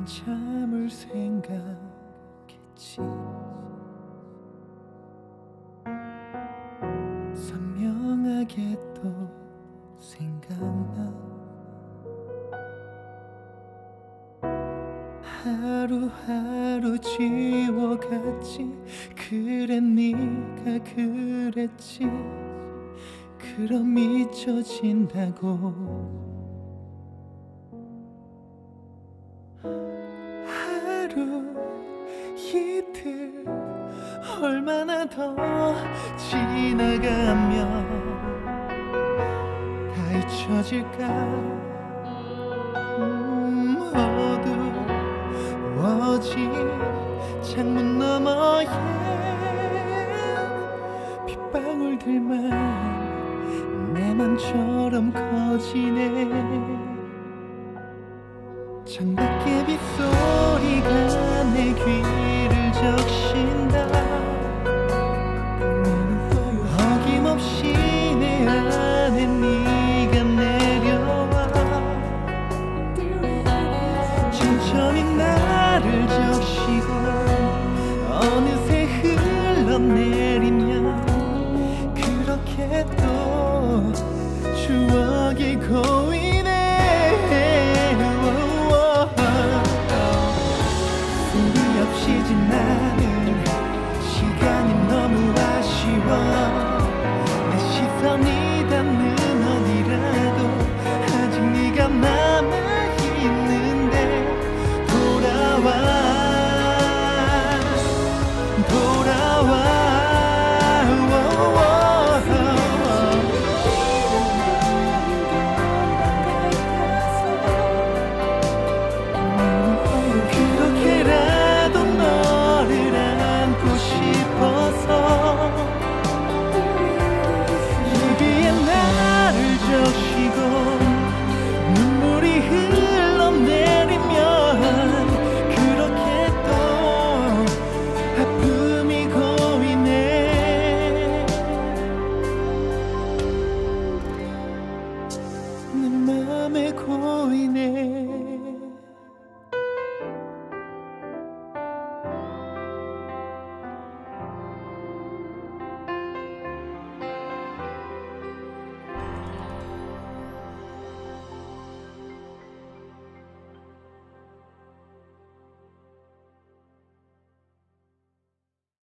한참을 생각했지. 선명하게 또 생각나. 하루하루 지워갔지. 그래 네가 그랬지. 그럼 잊혀진다고 하루 이틀 얼마나 더 지나가면 다 잊혀질까? 음, 어두워진 창문 너머에 빗방울들만 내 맘처럼 커지네 창밖의 빗소리가 내 귀를 적신다. 어김없이 내 안에 네가 내려와. 천천히 나를 적시고 보라 내 맘에 고이네.